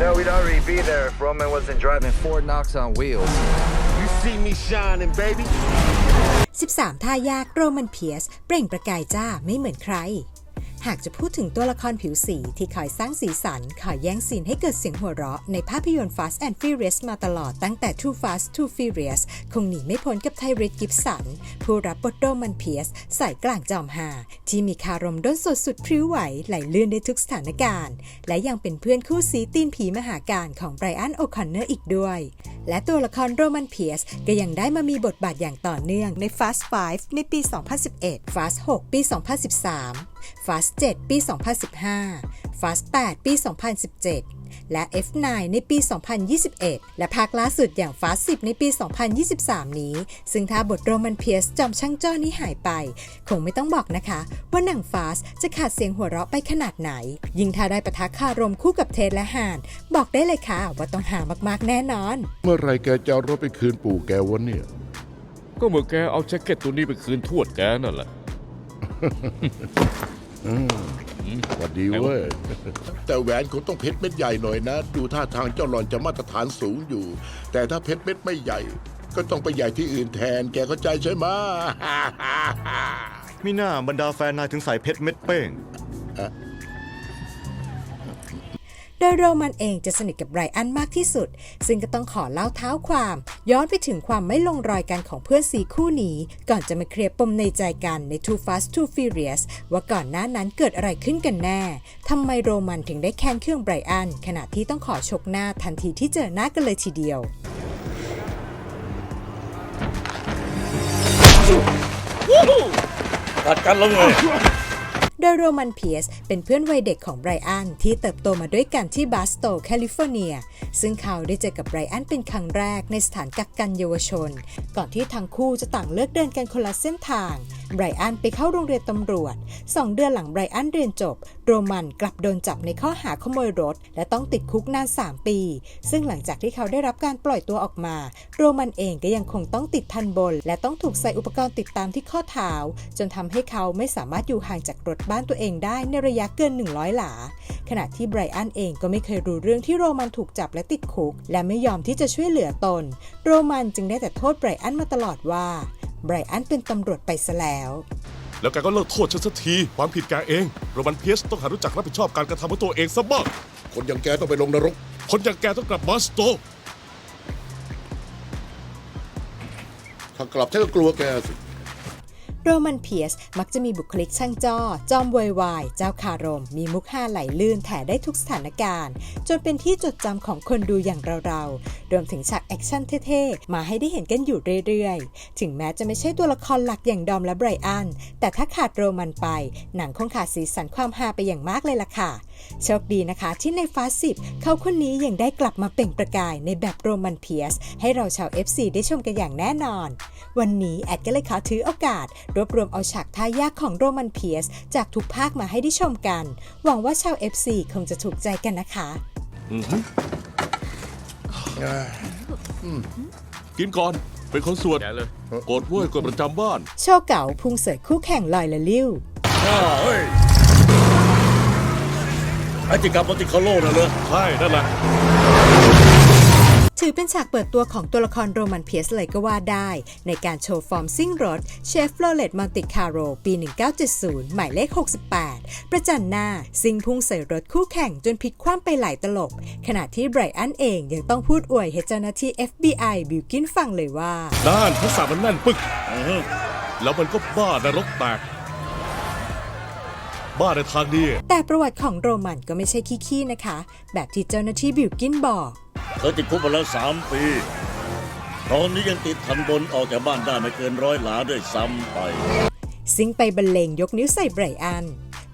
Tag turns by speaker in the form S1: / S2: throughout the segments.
S1: Yeah, we'd already be there if Roman wasn't driving Ford Knox on wheels.
S2: You see me shining, baby.
S3: 13 ท่ายากโรมันเพียส เปล่งประกายจ้าไม่เหมือนใคร หากจะพูดถึงตัวละครผิวสีที่คอยสร้างสีสันคอยแย่งซีนให้เกิดเสียงหัวเราะ ในภาพยนตร์ Fast and Furious มาตลอดตั้งแต่ Too Fast Too Furious คงหนีไม่พ้นกับไทริสกิฟสัน ผู้รับบทโรมันเพียสสายกลางจอมหา ที่มีคารมด้นสดสุดพริ้วไหวไหลลื่นได้ทุกสถานการณ์ และยังเป็นเพื่อนคู่ซีตีนผีมหาการของไบรอันโอคอนเนอร์อีกด้วย และตัวละครโรมันเพียสก็ยังได้มามีบทบาทอย่างต่อเนื่องใน Fast 5 ในปี 2011 Fast 6 ปี 2013 Fast 7 ปี 2015 Fast 8 ปี 2017 และ F9 ในปี 2021 และภาคล่าสุดอย่าง Fast 10 ในปี 2023 นี้ ซึ่งถ้าบทโรมันเพียสจอมช่างจ้อนี้หายไป คงไม่ต้องบอกนะคะ ว่าหนัง Fast จะขาดเสียงหัวเราะไปขนาดไหน ยิ่งถ้าได้ปะทะคารมคู่กับเทสและฮาน บอกได้เลยค่ะว่าต้องหามากๆแน่นอน
S4: เมื่อไหรแกจะเอารถไปคืนปู่แกวะเนี่ย
S5: ก็เมื่อแกเอาแจ็คเก็ตตัวนี้ไปคืนทวดแกนั่นแหละ
S4: หวัดดีเว้ย
S6: แต่แหวนคงต้องเพชรเม็ดใหญ่หน่อยนะ ดูท่าทางเจ้าหลอนจะมาตรฐานสูงอยู่ แต่ถ้าเพชรเม็ดไม่ใหญ่ ก็ต้องไปใหญ่ที่อื่นแทน แกเข้าใจใช่ไหม
S2: มีหน้าบรรดาแฟนนายถึงใส่เพชรเม็ดเป้ง
S3: โดยโรมันเองจะสนิทกับไบรอันมากที่สุด ซึ่งก็ต้องขอเล่าเท้าความ ย้อนไปถึงความไม่ลงรอยกันของเพื่อนสีคู่นี้ ก่อนจะมาเคลียร์ปมในใจกันใน Too Fast Too Furious ว่าก่อนหน้านั้นเกิดอะไรขึ้นกันแน่ทำไมโรมันถึงได้แค้นเครื่องไบรอันขณะที่ต้องขอชกหน้าทันทีที่เจอหน้ากันเลยทีเดียว
S5: ตัดกันล้วไง
S3: โดยโรมันเพียสเป็นเพื่อนวัยเด็กของไบรอันที่เติบโตมาด้วยกันที่บาสโตแคลิฟอร์เนีย ซึ่งเขาได้เจอกับไบรอันเป็นครั้งแรกในสถานกักกันเยาวชน ก่อนที่ทั้งคู่จะต่างเลือกเดินกันคนละเส้นทางไบรอันไปเข้าโรงเรียนตำรวจ 2 เดือนหลังไบรอันเรียนจบ โรมันกลับโดนจับในข้อหาขโมยรถ และต้องติดคุกนาน 3 ปี ซึ่งหลังจากที่เขาได้รับการปล่อยตัวออกมา โรมันเองก็ยังคงต้องติดทันบน และต้องถูกใส่อุปกรณ์ติดตามที่ข้อเท้า จนทำให้เขาไม่สามารถอยู่ห่างจากรถบ้านตัวเองได้ในระยะเกิน 100 หลา ขณะที่ไบรอันเองก็ไม่เคยรู้เรื่องที่โรมันถูกจับและติดคุก และไม่ยอมที่จะช่วยเหลือตน โรมันจึงได้แต่โทษไบรอันมาตลอดว่าไบรอันเป็นตำรวจไปซะแล้ว
S5: แล้วแกก็เลิกโทษฉันสักที ความผิดแกเอง โรมันเพียสต้องหัดรู้จักรับผิดชอบการกระทำของตัวเองซะบ้าง
S6: คนอย่างแกต้องไปลงนรก
S5: คนอย่างแกต้องกลับมาสโต
S6: ถ้ากลับฉันก็กลัวแกสิ
S3: โรมันเพียสมักจะมีบุคลิกช่างจ้อ จอมวอยวายเจ้าคารม มีมุกห้าไหลลื่นแถได้ทุกสถานการณ์ จนเป็นที่จดจำของคนดูอย่างเราๆ รวมถึงฉากแอคชั่นเท่ๆ มาให้ได้เห็นกันอยู่เรื่อยๆ ถึงแม้จะไม่ใช่ตัวละครหลักอย่างดอมและไบรอัน แต่ถ้าขาดโรมันไป หนังคงขาดสีสันความฮาไปอย่างมากเลยล่ะค่ะ โชคดีนะคะ ที่ในฟาสสิบเขาคนนี้ยังได้กลับมาเปล่งประกายในแบบโรมันเพียส ให้เราชาว FC ได้ชมกันอย่างแน่นอน วันนี้แอดก็เลยขอถือโอกาส รวบรวมเอาฉากท่ายากของโรมันเพียส จากทุกภาคมาให้ได้ชมกัน หวังว่าชาว FC คงจะถูกใจกันนะคะ
S5: กินก่อนเป็นคนสวดกดเว้ยกดประจำบ้าน
S3: โชว์เก่าพุงเสยคู่แข่งลอยละลิ้ว
S7: ไอ้ที่กลับมาติคาโลน่ะเลย
S5: ใช่นั่นแหละ
S3: ถือเป็นฉากเปิดตัวของตัวละครโรมันเพียสเลยก็ว่าได้ ในการโชว์ฟอร์มซิ่งรถเชฟโรเลตมอนติคาโรปี 1970 หมายเลข 68 ประจันหน้า ซิ่งพุ่งใส่รถคู่แข่งจนพลิกคว่ำไปหลายตลบ ขณะที่ไบรอันเองยังต้องพูดอวยให้เจ้าหน้าที่ FBI บิวกินฟังเลยว่า
S5: ด้านทักษะมันแน่นปึก แล้วมันก็บ้านรกแตก บ้าในทางดี
S3: แต่ประวัติของโรมันก็ไม่ใช่ขี้ๆนะคะ แบบที่เจ้าหน้าที่บิวกินบอก
S7: เธอติดคุกมาแล้วสามปี ตอนนี้ยังติดทันบนออกจากบ้านได้ไม่เกินร้อยหลาด้วยซ้ำไป
S3: ซิ่งไปบรรเลงยกนิ้วใส่ไบรอัน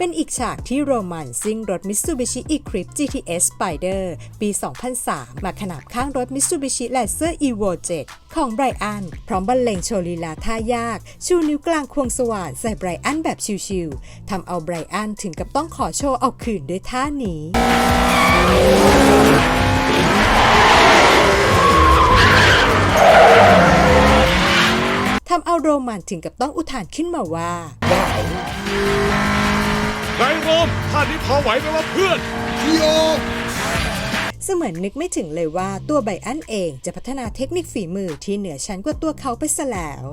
S3: เป็นอีกฉากที่โรมันซิ่งรถ Mitsubishi Eclipse GTS Spider ปี 2003 มาขนาบข้างรถ Mitsubishi Lancer Evo 7 ของไบรอัน พร้อมบรรเลงโชลีลาท่ายาก ชูนิ้วกลางควงสว่านใส่ไบรอันแบบชิวๆทำเอาไบรอันถึงกับต้องขอโชว์เอาคืนด้วยท่านี้ทำเอาโรมันถึงกับต้องอุทานขึ้นมาว่า
S5: ไงโรมท่านี้พอไหวไหมวะเพื่อน
S3: เสมือนนึกไม่ถึงเลยว่าตัวไบอันเองจะพัฒนาเทคนิคฝีมือที่เหนือชั้นกว่าตัวเขาไปซะแล้ว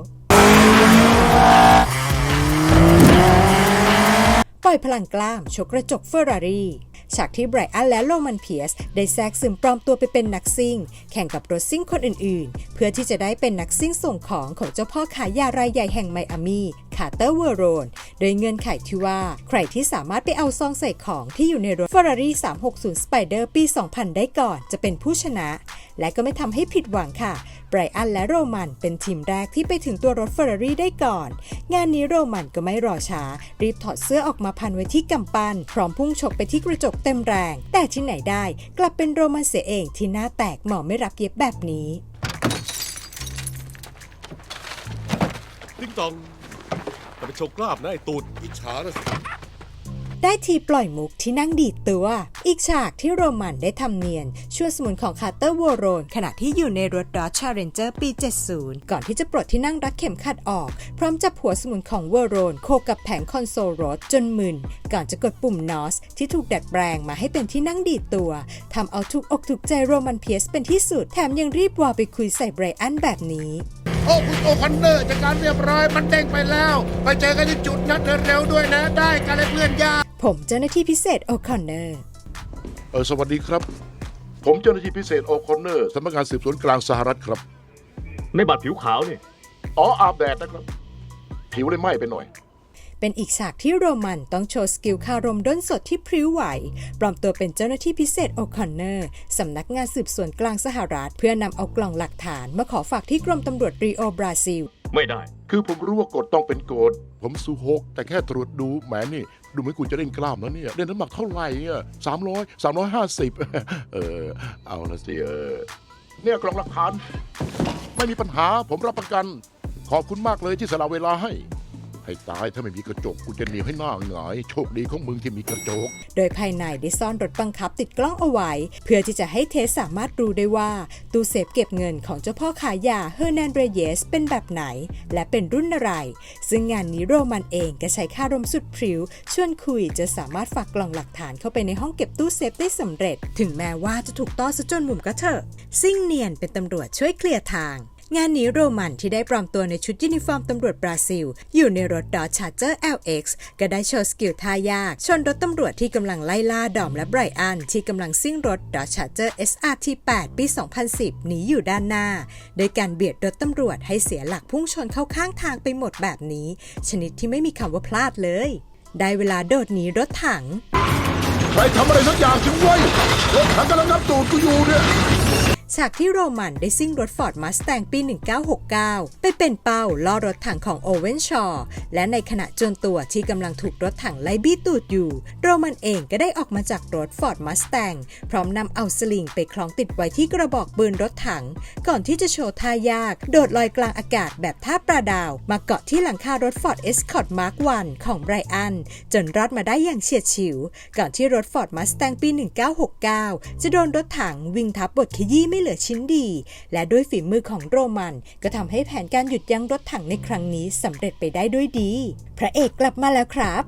S3: ปล่อยพลังกล้ามชกกระจกเฟอร์รารี่ ฉากที่ไบรอันและโรมันเพียสได้แทรกซึมปลอมตัวไปเป็นนักซิ่ง แข่งกับรถซิ่งคนอื่นๆ เพื่อที่จะได้เป็นนักซิ่งส่งของของเจ้าพ่อขายยารายใหญ่แห่งไมอามีคาร์เตอร์เวอร์โรน โดยเงื่อนไขที่ว่า ใครที่สามารถไปเอาซองใส่ของที่อยู่ในรถ Ferrari 360 Spider ปี 2000 ได้ก่อนจะเป็นผู้ชนะ และก็ไม่ทำให้ผิดหวังค่ะไบรอันและโรมันเป็นทีมแรกที่ไปถึงตัวรถ Ferrari ได้ก่อน งานนี้โรมันก็ไม่รอช้า รีบถอดเสื้อออกมาพันไว้ที่กำปั้น พร้อมพุ่งชกไปที่กระจกเต็มแรง แต่ที่ไหนได้ กลับเป็นโรมันเสียเองที่หน้าแตกหมอไม่รับเย็บแบบนี้
S5: ติ๊งตองแต่ไปโชว์กล้ามนะไอ้ตูด
S6: อิจฉาละสิ
S3: ได้ทีปล่อยมุกที่นั่งดีดตัว อีกฉากที่โรมันได้ทำเนียนช่วยสมุนของคาร์เตอร์วอร์โรนขณะที่อยู่ในรถดอ d ชาร์เรนเจอร์ปี 70 ก่อนที่จะปลดที่นั่งรัดเข็มขัดออก พร้อมจับหัวสมุนของวอร์โรนโคกับแผงคอนโซลรถจนมึน ก่อนจะกดปุ่มนอสที่ถูกดัดแปลงมาให้เป็นที่นั่งดีดตัวทำเอาถูกอกถูกใจโรมันเพียสเป็นที่สุด แถมยังรีบวอลไปคุยใส่ไบรอันแบบนี้
S6: โอ้คุณโอคอนเนอร์จัดการเรียบร้อยมันเด้งไปแล้ว ไปเจอกันที่จุดนัดเร็วๆด้วยนะ ได้กันเลยเพื่อนยา
S3: ผมเจ้าหน้าที่พิเศษโอคอนเนอร์
S4: เออสวัสดีครับ ผมเจ้าหน้าที่พิเศษโอคอนเนอร์สำนักงานสืบสวนกลางสหรัฐครับ
S8: ในบัตรผิวขาวนี่
S4: อ๋ออาบแดดนะครับ ผิวเลยไหม้ไปหน่อย
S3: เป็นอีกฉากที่โรมันต้องโชว์สกิลคารมด้นสดที่พริ้วไหว ปลอมตัวเป็นเจ้าหน้าที่พิเศษโอคอนเนอร์สำนักงานสืบสวนกลางสหรัฐ เพื่อนำเอากล่องหลักฐานมาขอฝากที่กรมตำรวจรีโอบราซิล
S8: ไม่ได้
S4: คือผมรู้ว่ากฎต้องเป็นกฎผมซูฮกแต่แค่ตรวจดูแหมนี่ ดูเหมือนคุณจะเล่นกล้ามแล้วเนี่ยเล่นน้ำหนักเท่าไหร่อะสามร้อยสามร้อยห้าสิบเออ เอาละสิเออ เนี่ยกล่องหลักฐาน ไม่มีปัญหาผมรับประกัน ขอบคุณมากเลยที่สละเวลาให้ ให้ตายถ้าไม่มีกระจกกูจะหนีให้หน้าหงายโชคดีของมึงที่มีกระจก
S3: โดยภายในได้ซ่อนรถบังคับติดกล้องเอาไว้ เพื่อที่จะให้เทสสามารถรู้ได้ว่า ตู้เซฟเก็บเงินของเจ้าพ่อขายยาเฮอร์นันเรเยสเป็นแบบไหน และเป็นรุ่นอะไร ซึ่งงานนี้โรมันเองก็ใช้ค่ารมสุดพริ้วชวนคุยจะสามารถฝากกล่องหลักฐานเข้าไปในห้องเก็บตู้เซฟได้สำเร็จ ถึงแม้ว่าจะถูกต้อซะจนมุมก็เถอะซิ่งเนียนเป็นตำรวจช่วยเคลียร์ทาง งานนี้โรมันที่ได้ปลอมตัวในชุดยูนิฟอร์มตำรวจบราซิล อยู่ในรถดอชาร์เจอร์ LX ก็ได้โชว์สกิลท่ายาก ชนรถตำรวจที่กำลังไล่ล่าดอมและไบรอัน ที่กำลังซิ่งรถดอชาร์เจอร์ SRT 8ปี 2010 หนีอยู่ด้านหน้า โดยการเบียดรถตำรวจให้เสียหลักพุ่งชนเข้าข้างทางไปหมดแบบนี้ ชนิดที่ไม่มีคำว่าพลาดเลย ได้เวลาโดดหนีรถถัง
S6: ใครทำอะไรสักอย่างถึงไว้ยรถถังกำลังนับตูดกูอยู่เนี่ย
S3: ฉากที่โรมันได้ซิ่งรถฟอร์ดมาส t ตงปี 1969 ไปเป็นเป้าล่อรถถังของโอเวนชอร์และในขณะจนตัวที่กำลังถูกรถถังไล่บี้ตูดอยู่ โรมันเองก็ได้ออกมาจากรถฟอร์ดมาส t ตงพร้อมนำเอาสลิงไปคล้องติดไว้ที่กระบอกปืนรถถัง ก่อนที่จะโชว์ท่ายาก โดดลอยกลางอากาศแบบท่าปลาดาว มาเกาะที่หลังคารถฟอร์ดเอสคอร์ดมาร์ควันของไบรอันจนรอดมาได้อย่างเฉียดฉิว ก่อนที่รถฟอร์ดมาส t ตงปี 1969 จะโดนรถถังวิ่งทับบทขยี้ไม่เหลือชิ้นดี และด้วยฝีมือของโรมัน ก็ทำให้แผนการหยุดยั้งรถถังในครั้งนี้สำเร็จไปได้ด้วยดี พระเอกกลับมาแล้วครับ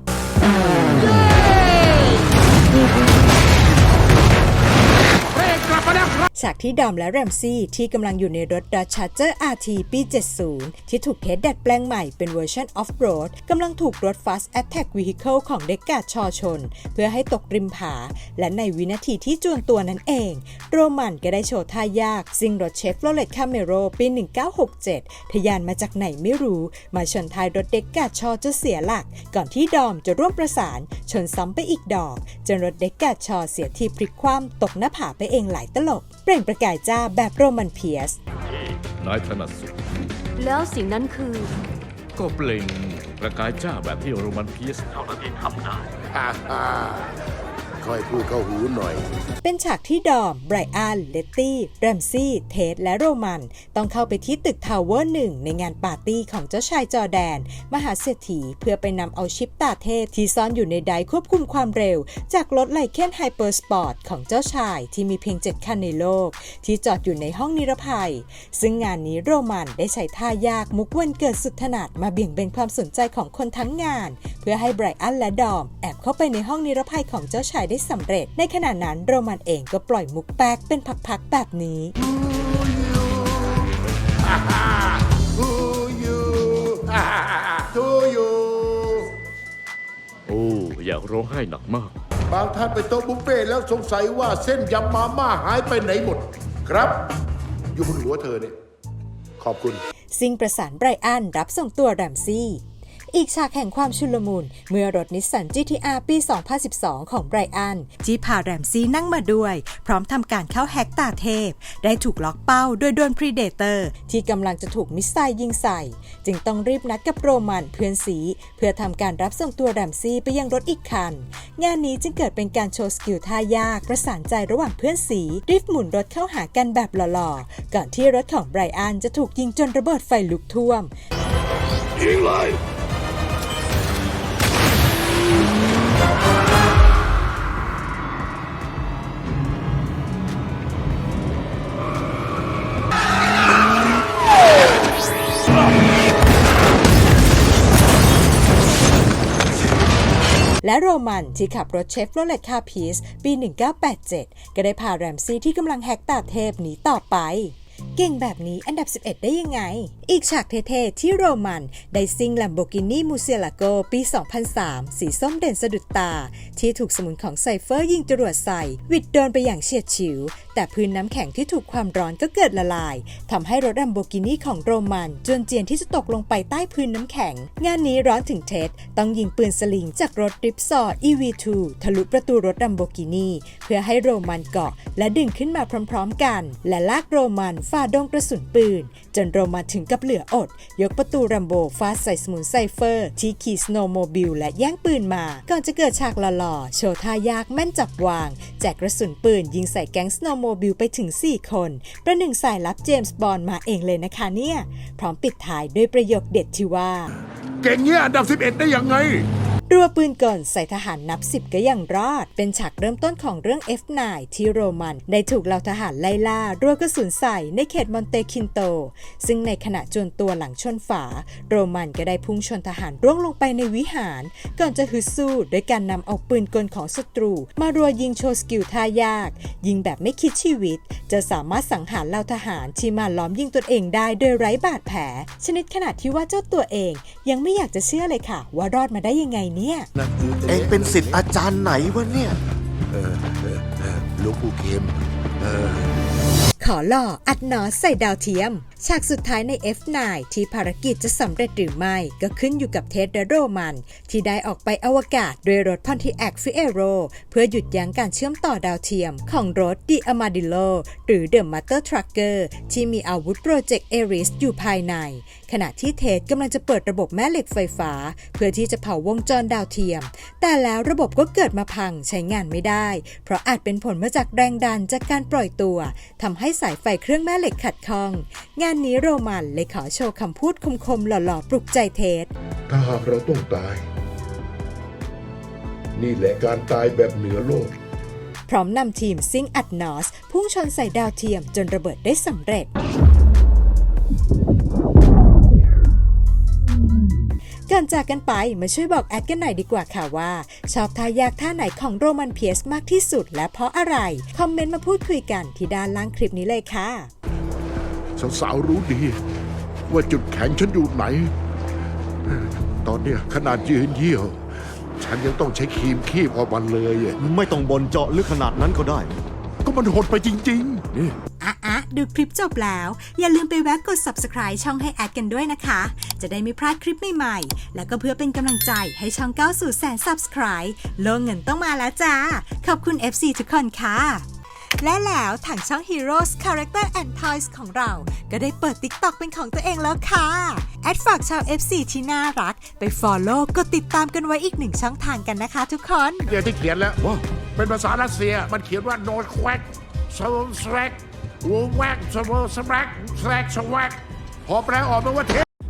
S3: ฉากที่ดอมและแรมซี่ที่กำลังอยู่ในรถ Dodge Charger RT ปี 70 ที่ถูกเทสดัดแปลงใหม่เป็นเวอร์ชัน Off-Road กำลังถูกรถ Fast Attack Vehicle ของเด็กกาดชอชน เพื่อให้ตกริมผา และในวินาทีที่จวนตัวนั้นเอง โรมันก็ได้โชว์ท่ายากซิ่งรถเชฟโรเลตคาเมโรปี 1967ทะยานมาจากไหนไม่รู้ มาชนท้ายรถเด็กกาดชอจนเสียหลัก ก่อนที่ดอมจะร่วมประสาน ชนซ้ำไปอีกดอก จนรถเด็กกาดชอเสียทีพลิกคว่ำตกหน้าผาไปเองหลายตลบ ปล่งประกายจ้าแบบโรมันเพียส
S8: นายถนัดสุด
S9: แล้วสิ่งนั้นคือ
S8: ก็เปล่งประกายจ้าแบบที่โรมันเพียสเท่านั้นที่ทำได้
S6: ฮ่าฮ่าข ค่อยพูดเข้าหูหน่อย
S3: เป็นฉากที่ดอม ไบรอัน เลตตี้ แรมซี่ เทดและโรมัน ต้องเข้าไปที่ตึกทาวเวอร์หนึ่งในงานปาร์ตี้ของเจ้าชายจอแดน มหาเศรษฐีเพื่อไปนำเอาชิปตาเทพที่ซ่อนอยู่ในไดควบคุมความเร็ว จากรถไลเคนไฮเปอร์สปอร์ตของเจ้าชายที่มีเพียง 7 คันในโลก ที่จอดอยู่ในห้องนิรภัย ซึ่งงานนี้โรมันได้ใช้ท่ายากมุกวันเกิดสุดถนัดมาเบี่ยงเบนความสนใจของคนทั้งงาน เพื่อให้ไบรอันและดอม แอบเข้าไปในห้องนิรภัยของเจ้าชายได้สำเร็จ ในขณะนั้นโรมันเองก็ปล่อยมุกแป๊กเป็นพักๆแบบนี้
S6: To you To you
S8: โอ้อยากร้องไห้หนักมาก
S6: บางท่านไปโต๊ะบุฟเฟ่ต์แล้วสงสัยว่าเส้นยำมาม่าหายไปไหนหมด ครับ อยู่บนหัวเธอเนี่ย ขอบคุณ
S3: ซิงประสานไบรอันรับส่งตัวแรมซี่ อีกฉากแห่งความชุลมุนเมื่อรถนิสสัน GTR ปี 2012 ของไบรอันที่พาแรมซีนั่งมาด้วย พร้อมทำการเข้าแฮกตาเทพ ได้ถูกล็อกเป้าโดยโดนพรีเดเตอร์ ที่กำลังจะถูกมิสไซล์ยิงใส่ จึงต้องรีบนัดกับโรมันเพื่อนสี เพื่อทำการรับส่งตัวแรมซีไปยังรถอีกคัน งานนี้จึงเกิดเป็นการโชว์สกิลท่ายากประสานใจระหว่างเพื่อนสีริฟหมุนรถเข้าหากันแบบหล่อๆก่อนที่รถของไบรอันจะถูกยิงจนระเบิดไฟลุกท่วมยิงไร และโรมันที่ขับรถเชฟโรเลตคาพีสปี 1987 ก็ได้พาแรมซี่ที่กำลังแฮกตาเทพหนีต่อไปเก่งแบบนี้อันดับ 11 ได้ยังไง อีกฉากเท่ๆ ที่โรมันได้ซิ่ง Lamborghini Murcielago ปี 2003 สีส้มเด่นสะดุดตา ที่ถูกสมุนของไซเฟอร์ยิงจรวดใส่ วิดโดนไปอย่างเฉียดฉิว แต่พื้นน้ำแข็งที่ถูกความร้อนก็เกิดละลายทำให้รถแลมโบกินีของโรมันจนเจียนที่จะตกลงไปใต้พื้นน้ำแข็ง งานนี้ร้อนถึงเท็ดต้องยิงปืนสลิงจากรถริปซอร์ EV2 ทะลุประตูรถแลมโบกินีเพื่อให้โรมันเกาะ และดึงขึ้นมาพร้อม ๆ กัน และลากโรมันฝ่าดงกระสุนปืนจนโรมันถึงกับเหลืออด ยกประตูรัมโบฟาดใส่สมุนไซเฟอร์ ที่ขี่สโนโมบิลและแย่งปืนมา ก่อนจะเกิดฉากหล่อๆ โชว์ท่ายากแม่นจับวาง แจกกระสุนปืนยิงใส่แก๊งสโนโมบิลไปถึง 4 คน ประหนึ่งสายลับเจมส์บอนด์มาเองเลยนะคะเนี่ย พร้อมปิดท้ายด้วยประโยคเด็ดที่ว่า
S6: เก่งเงี้ยอันดับ 11 ได้ยังไง
S3: รัวปืนก่อนใส่ทหารนับสิบก็ยังรอด เป็นฉากเริ่มต้นของเรื่อง F9 ที่โรมัน ได้ถูกเหล่าทหารไล่ล่า รัวกระสุนใส่ในเขตมอนเตคินโต ซึ่งในขณะจวนตัวหลังชนฝา โรมันก็ได้พุ่งชนทหารร่วงลงไปในวิหาร ก่อนจะฮึดสู้โดยการนำเอาปืนกลของศัตรู มารัวยิงโชว์สกิลท่ายาก ยิงแบบไม่คิดชีวิต จะสามารถสังหารเหล่าทหารที่มาล้อมยิงตนเองได้โดยไร้บาดแผล ชนิดขนาดที่ว่าเจ้าตัวเอง ยังไม่อยากจะเชื่อเลยค่ะ ว่ารอดมาได้ยังไงเนี่ย
S2: เองเป็นสิทธิ์อาจารย์ไหนวะเนี่ย
S6: หลวงปู่เข็ม
S3: ขอหล่ออัดหนอใส่ดาวเทียม ฉากสุดท้ายใน F9 ที่ภารกิจจะสำเร็จหรือไม่ก็ขึ้นอยู่กับเท็ดและโรมัน ที่ได้ออกไปอวกาศด้วยรถพอนทิแอคฟิเอโรเพื่อหยุดยั้งการเชื่อมต่อดาวเทียมของรถดีอ m มาดิโลหรือเดอะมัตเตอร์ทรัคเกอร์ที่มีอาวุธโปรเจกต์เอริสอยู่ภายใน ขณะที่เท็ดกำลังจะเปิดระบบแม่เหล็กไฟฟ้า เพื่อที่จะเผาวงจรดาวเทียม แต่แล้วระบบก็เกิดมาพังใช้งานไม่ได้ เพราะอาจเป็นผลมาจากแรงดันจากการปล่อยตัวทำให้สายไฟเครื่องแม่เหล็กขัดข้องงานนี้โรมันเลยขอโชว์คำพูดคมๆหล่อๆ ปลุกใจเทส
S6: ถ้าหากเราต้องตาย นี่แหละการตายแบบเหนือโลก
S3: พร้อมนำทีมซิงอัดนอส พุ่งชนใส่ดาวเทียมจนระเบิดได้สำเร็จก่อนจากกันไปมาช่วยบอกแอดกันหน่อยดีกว่าค่ะว่า ชอบท่ายากท่าไหนของโรมันเพียสมากที่สุดและเพราะอะไร คอมเมนต์มาพูดคุยกันที่ด้านล่างคลิปนี้เลยค่ะ
S6: สาวๆรู้ดี ว่าจุดแข็งฉันอยู่ไหน ตอนเนี้ยขนาดยืนเยี่ยว ฉันยังต้องใช้ครีมคีบออกมันเลยอะ
S2: ไม่ต้องบนเจาะลึกขนาดนั้นก็ได้
S6: ก็มันหดไปจริง
S3: อะอะดูคลิปจบแล้ว อย่าลืมไปแวะกด subscribe ช่องให้แอดกันด้วยนะคะ จะได้ไม่พลาดคลิปใหม่ๆ แล้วก็เพื่อเป็นกำลังใจให้ช่องก้าวสู่แสน subscribe โลงเงินต้องมาแล้วจ้า ขอบคุณ FC ทุกคนค่ะ และแล้วทางช่อง Heroes Character and Toys ของเรา ก็ได้เปิด TikTok เป็นของตัวเองแล้วค่ะ แอดฝากชาว FC ที่น่ารัก ไป follow กดติดตามกันไว้อีกหนึ่งช่องทางกันนะคะทุกคน
S6: เดี๋ยวที่เขียนแล้ว
S5: ว่า
S6: เป็นภาษารัสเซียมันเขียนว่า no quack so slack วงแวก so slack slack swag พอแปลออกมาว่าเท